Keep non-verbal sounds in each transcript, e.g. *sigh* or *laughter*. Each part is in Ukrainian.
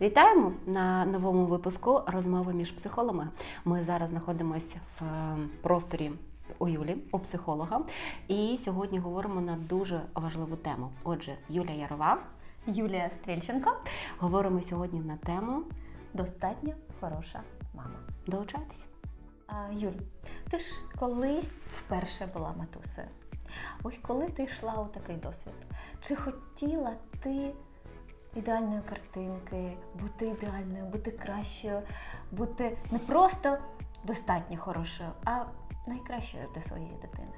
Вітаємо на новому випуску розмови між психологами. Ми зараз знаходимося в е, просторі у Юлі, у психолога, і сьогодні говоримо на дуже важливу тему. Отже, Юля Ярова. Юлія Стрільченко. Говоримо сьогодні на тему Достатньо хороша мама. долучайтесь. Юль, ти ж колись вперше була матусею. Ось коли ти йшла у такий досвід, чи хотіла ти ідеальної картинки, бути ідеальною, бути кращою, бути не просто достатньо хорошою, а найкращою для своєї дитини?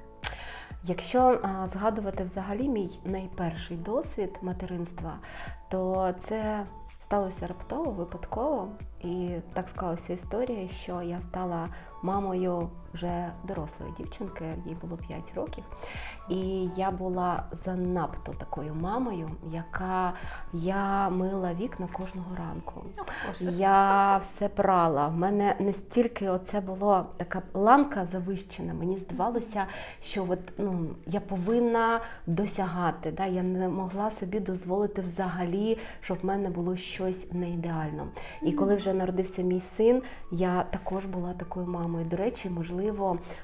Якщо згадувати взагалі мій найперший досвід материнства, то це сталося раптово, випадково. І так склалася історія, що я стала мамою вже дорослої дівчинки, їй було 5 років. І я була занадто такою мамою, яка я мила вікна кожного ранку. Я все прала. В мене настільки оце було така ланка завищена. Мені здавалося, що от, ну, я повинна досягати. Да? Я не могла собі дозволити взагалі, щоб в мене було щось не ідеально. І коли вже народився мій син, я також була такою мамою. До речі, можливо,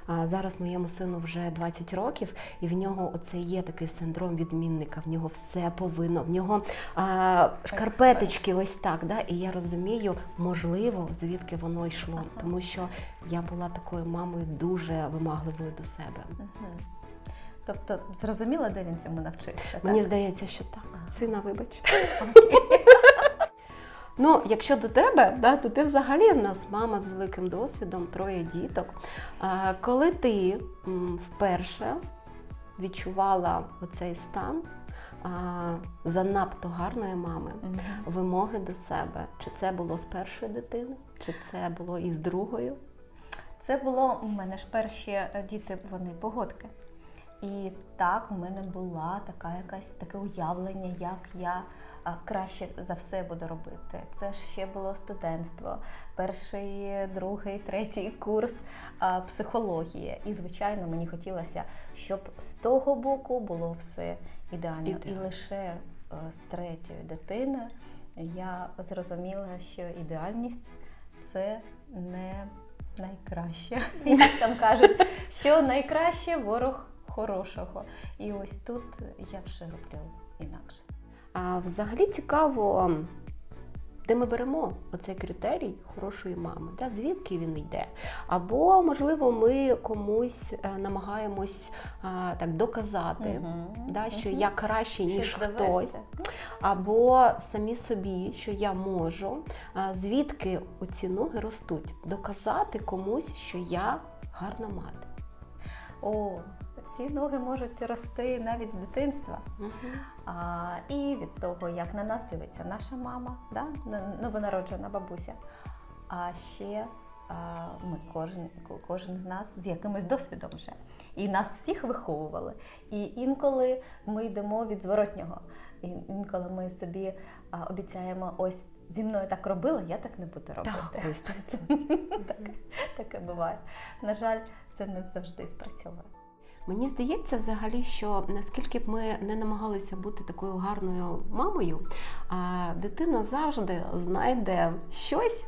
а, зараз моєму сину вже 20 років, і в нього оце є такий синдром відмінника. В нього все повинно, в нього а, шкарпеточки, ось так. Да? І я розумію, можливо, звідки воно йшло, Ага. тому що я була такою мамою дуже вимагливою до себе. Тобто, зрозуміла, де він цьому навчився? Мені так? здається, що так. Ага. Сина, вибач. Ну, якщо до тебе, да, то ти взагалі в нас мама з великим досвідом, троє діток. А, коли ти м, вперше відчувала оцей стан а, занадто гарної мами, вимоги до себе, чи це було з першої дитини, чи це було із другою? Це було у мене ж перші е, діти, вони погодки. І так, у мене була така якась таке уявлення, як я краще за все буду робити. Це ще було студентство, перший, другий, третій курс психології. І, звичайно, мені хотілося, щоб з того боку було все ідеально. Ідеально. І лише е, з третьою дитиною я зрозуміла, що ідеальність це не найкраще. Як там кажуть, що найкраще ворог хорошого. І ось тут я вже роблю інакше. А взагалі цікаво, де ми беремо оцей критерій хорошої мами, да? звідки він йде. Або, можливо, ми комусь е, намагаємось а, так доказати, Мгм. да, що Мгм. я краще, ніж Щось хтось. довести. Або самі собі, що я можу, а, звідки оці ноги ростуть, доказати комусь, що я гарна мати. О, ці ноги можуть рости навіть з дитинства. Мгм. А, і від того, як на нас дивиться наша мама, да? новонароджена бабуся. А ще а, ми кожен, кожен з нас з якимось досвідом вже. І нас всіх виховували. І інколи ми йдемо від зворотнього. І інколи ми собі а, обіцяємо, ось зі мною так робила, я так не буду робити. Так, ось *laughs* так, таке буває. На жаль, це не завжди спрацьовує. Мені здається, взагалі, що наскільки б ми не намагалися бути такою гарною мамою, а дитина завжди знайде щось.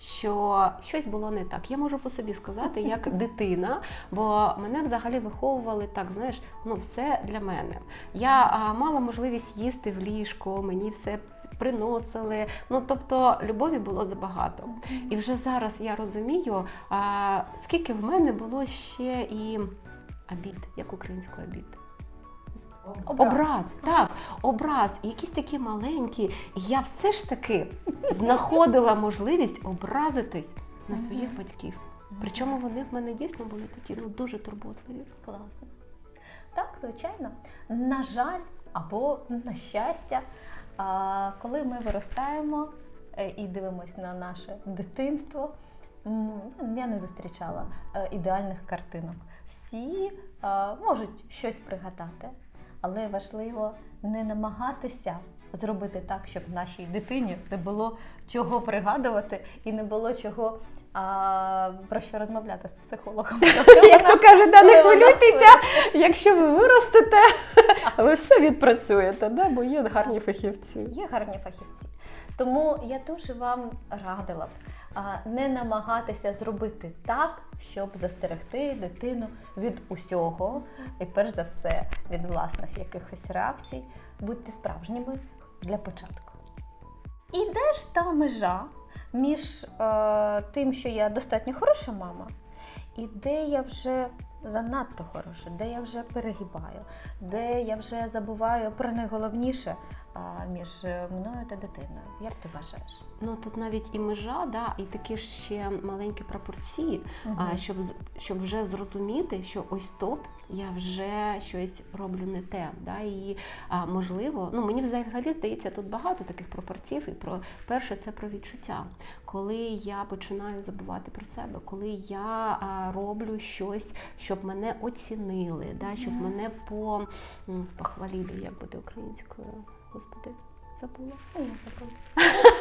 Що щось було не так. Я можу по собі сказати, як *laughs* дитина, бо мене взагалі виховували так, знаєш, ну все для мене. Я а, мала можливість їсти в ліжку, мені все приносили. Ну тобто любові було забагато. І вже зараз я розумію, а, скільки в мене було ще і обід, як українською обід. Образ, так, образ, і якісь такі маленькі. Я все ж таки знаходила можливість образитись на своїх батьків. Причому вони в мене дійсно були такі ну дуже турботливі. Класно. Так, звичайно. На жаль, або на щастя, коли ми виростаємо е, і дивимося на наше дитинство, я не зустрічала е, ідеальних картинок. Всі а, можуть щось пригадати, але важливо не намагатися зробити так, щоб нашій дитині не було чого пригадувати і не було чого. А, про що розмовляти з психологом? *laughs* Як то каже, да, не хвилюйтеся, якщо ви виростете, *laughs* ви все відпрацюєте, да, бо є гарні фахівці. Є гарні фахівці. Тому я дуже вам радила б не намагатися зробити так, щоб застерегти дитину від усього, і перш за все від власних якихось реакцій. Будьте справжніми для початку. І де ж та межа між е, тим, що я достатньо хороша мама, і де я вже занадто хороша, де я вже перегибаю, де я вже забуваю про найголовніше між мною та дитиною. Як ти вважаєш? Ну тут навіть і межа, да, і такі ж ще маленькі пропорції, а, щоб, щоб вже зрозуміти, що ось тут я вже щось роблю не те. Да, і а, можливо, ну мені взагалі здається, тут багато таких пропорцій. І про перше це про відчуття. Коли я починаю забувати про себе, коли я а, роблю щось, щоб мене оцінили, да, щоб Мгм. мене по, похвалили, як буде українською. Господи, забула. Ну, я забула. *laughs*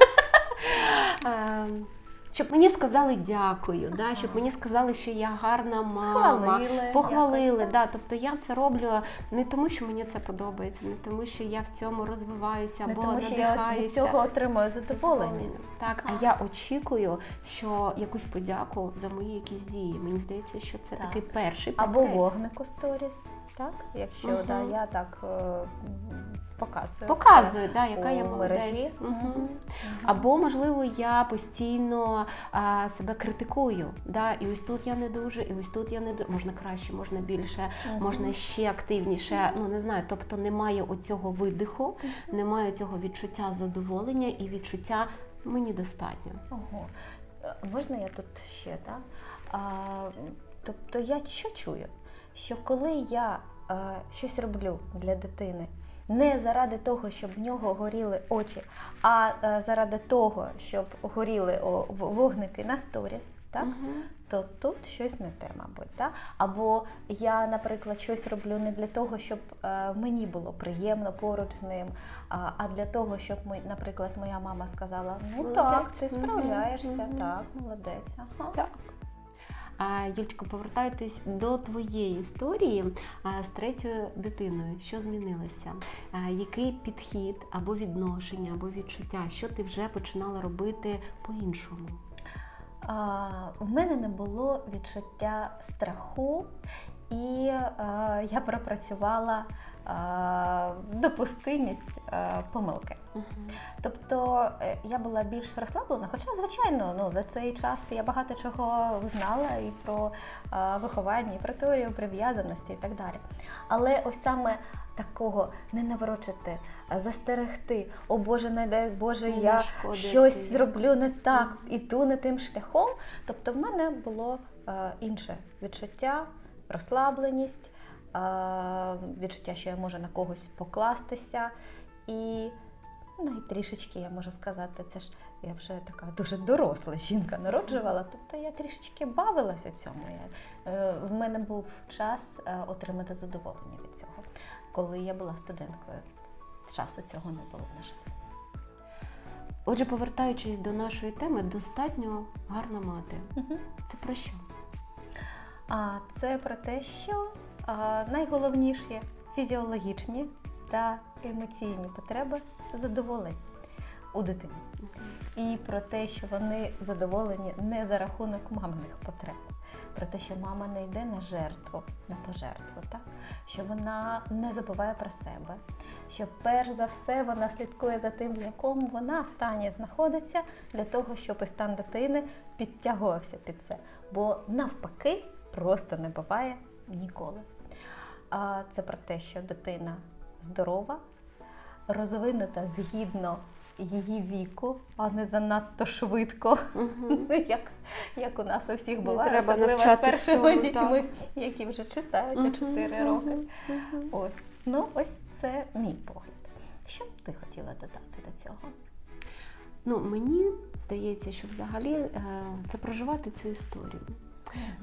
Ем, Щоб мені сказали дякую, да, щоб мені сказали, що я гарна мама, Схвалили, похвалили. якось, Да, тобто я це роблю не тому, що мені це подобається, не тому, що я в цьому розвиваюся Не або тому, що я від надихаюся. цього отримую задоволення. Так, а я очікую, що якусь подяку за мої якісь дії. Мені здається, що це Так. такий перший Або папірець. вогник у сторіс, так? Якщо Мгм. да, я так м, показую. Показую, да, яка я молодець. Мгм. Або, можливо, я постійно а, себе критикую. Да? І ось тут я не дуже, і ось тут я не дуже. Можна краще, можна більше, Мгм. можна ще активніше. Ну не знаю. Тобто немає оцього видиху, немає цього відчуття задоволення і відчуття мені достатньо. Ого. Можна я тут ще, так? А, тобто я що чую? Що коли я е, щось роблю для дитини не заради того, щоб в нього горіли очі, а е, заради того, щоб горіли вогники на сторіс, так? Мгм. то тут щось не те, мабуть. Так? Або я, наприклад, щось роблю не для того, щоб е, мені було приємно поруч з ним, а, для того, щоб ми, наприклад, моя мама сказала: ну так, ти справляєшся, мгм. так, молодець. Ага. Так. А, Юльчко, повертаючись до твоєї історії з третьою дитиною, що змінилося? Який підхід або відношення, або відчуття, що ти вже починала робити по-іншому? В мене не було відчуття страху, і я пропрацювала допустимість е, Тобто е, я була більш розслаблена, хоча, звичайно, ну, за цей час я багато чого знала і про е, виховання, і про теорію прив'язаності і так далі. Але ось саме такого не наворочити, застерегти, о Боже, не дай Боже, Не я нашкодити щось зроблю не так, Мгм. іду не тим шляхом. Тобто в мене було е, інше відчуття, розслабленість, е, відчуття, що я можу на когось покластися. І і трішечки, я можу сказати, це ж я вже така дуже доросла жінка народжувала, тобто я трішечки бавилася цьому. Я, е, в мене був час е, отримати задоволення від цього. Коли я була студенткою, часу цього не було, на жаль. Отже, повертаючись до нашої теми, достатньо гарна мати. Це про що? А це про те, що а, найголовніші фізіологічні та емоційні потреби задоволені у дитини. І про те, що вони задоволені не за рахунок маминих потреб, про те, що мама не йде на жертву, на пожертву, так? що вона не забуває про себе, що перш за все вона слідкує за тим, в якому вона стані знаходиться, для того, щоб і стан дитини підтягувався під це. Бо навпаки просто не буває ніколи. А це про те, що дитина здорова, розвинута згідно її віку, а не занадто швидко. *laughs* Ну, як, як у нас у всіх Не буває, треба особливо з першими всьому, дітьми, які вже читають у Мгм, 4 мгм, роки. мгм. Ось, ну ось це мій погляд. Що б ти хотіла додати до цього? Ну, мені здається, що взагалі е, це проживати цю історію.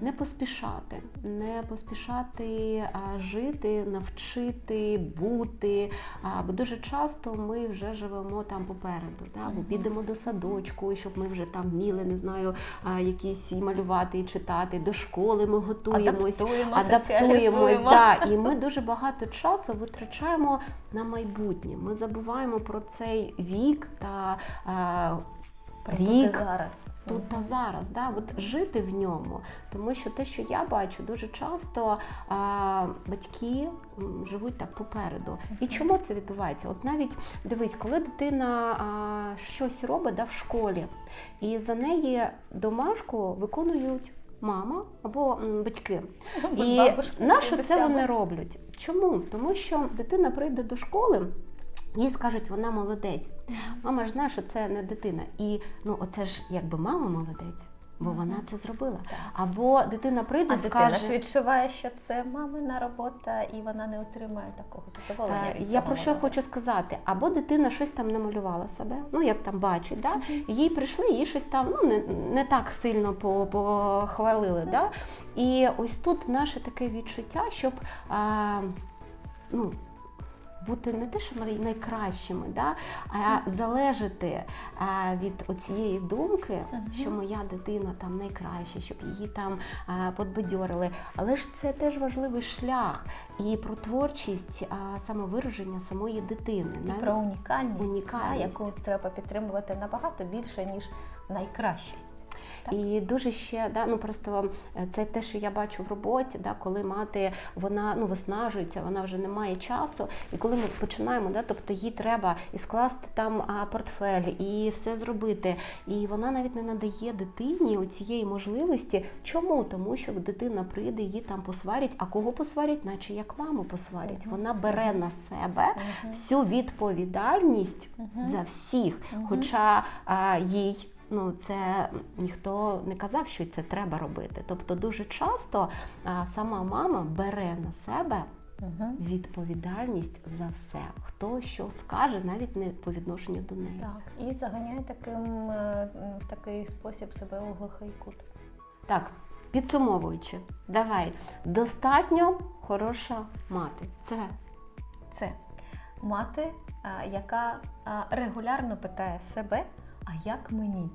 Не поспішати, не поспішати а, жити, навчити, бути. А, бо дуже часто ми вже живемо там попереду, да? або підемо до садочку, щоб ми вже там вміли, не знаю, а, якісь і малювати, і читати. До школи ми готуємось. Адаптуємо, Адаптуємось, да, *laughs* і ми дуже багато часу витрачаємо на майбутнє. Ми забуваємо про цей вік та Про рік зараз. Тут та зараз, да, от жити в ньому. Тому що те, що я бачу, дуже часто а, батьки живуть так попереду. І чому це відбувається? От навіть дивись, коли дитина а, щось робить да, в школі, і за неї домашку виконують. Мама або батьки. І бабушка на що це вони роблять? Чому? Тому що дитина прийде до школи, їй скажуть, вона молодець. Мама ж знає, що це не дитина. І ну, оце ж якби мама молодець, бо вона це зробила. Або дитина прийде і дитина скаже. ж відчуває, що це мамина робота, і вона не отримує такого задоволення. Е, від Я про що моменту. хочу сказати? Або дитина щось там намалювала себе, ну як там бачить, да? їй прийшли, їй щось там ну, не, не так сильно похвалили. Да? І ось тут наше таке відчуття, щоб а, ну, бути не те, що най- найкращими, да? а залежати від оцієї думки, що моя дитина там найкраща, щоб її там подбадьорили. Але ж це теж важливий шлях і про творчість а, самовираження самої дитини. І про унікальність, Унікальність. Да, яку треба підтримувати набагато більше, ніж найкращість. Так. І дуже ще да, ну просто е, це те, що я бачу в роботі, да, коли мати вона ну виснажується, вона вже не має часу. І коли ми починаємо, да, тобто їй треба і скласти там портфель, і все зробити. І вона навіть не надає дитині цієї можливості. Чому? Тому що дитина прийде, її там посварять. А кого посварять, наче як маму посварять. Мгм. Вона бере на себе Мгм. всю відповідальність Мгм. за всіх. Мгм. Хоча а, їй ну це ніхто не казав, що це треба робити. Тобто, дуже часто сама мама бере на себе Мгм. відповідальність за все, хто що скаже, навіть не по відношенню до неї. Так, і заганяє таким е, в такий спосіб себе у глухий кут. Так, підсумовуючи, давай достатньо хороша мати. Це Це мати, яка регулярно питає себе, а як мені?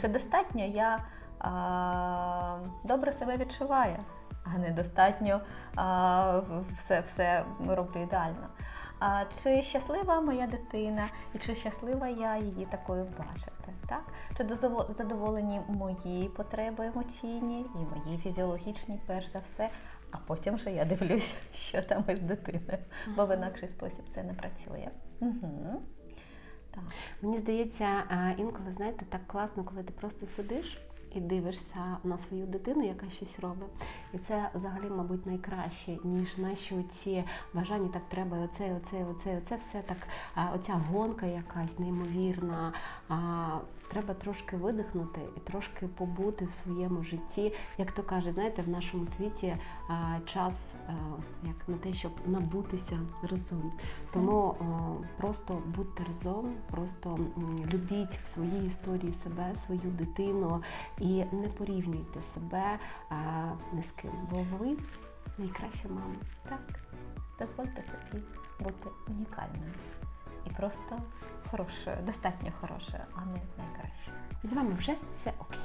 Чи достатньо я а, добре себе відчуваю, а недостатньо а, все, все роблю ідеально. А, чи щаслива моя дитина, і чи щаслива я її такою бачити? Так? Чи задоволені мої потреби емоційні і мої фізіологічні, перш за все, а потім вже я дивлюсь, *laughs* що там із дитиною, бо в інакший спосіб це не працює. Угу. Так. Мені здається, інколи знаєте, так класно, коли ти просто сидиш і дивишся на свою дитину, яка щось робить. І це взагалі, мабуть, найкраще, ніж наші оці бажання, так треба, оце, оце, оце, оце все так, оця гонка якась неймовірна. А, Треба трошки видихнути і трошки побути в своєму житті. Як то кажуть, знаєте, в нашому світі а, час а, як на те, щоб набутися разом. Тому о, просто будьте разом, просто любіть в своїй історії себе, свою дитину і не порівнюйте себе а, ні з ким, бо ви найкраща мама. Так, дозвольте собі бути унікальною і просто хорошою, достатньо хорошою, а не найкращою. З вами вже все окей.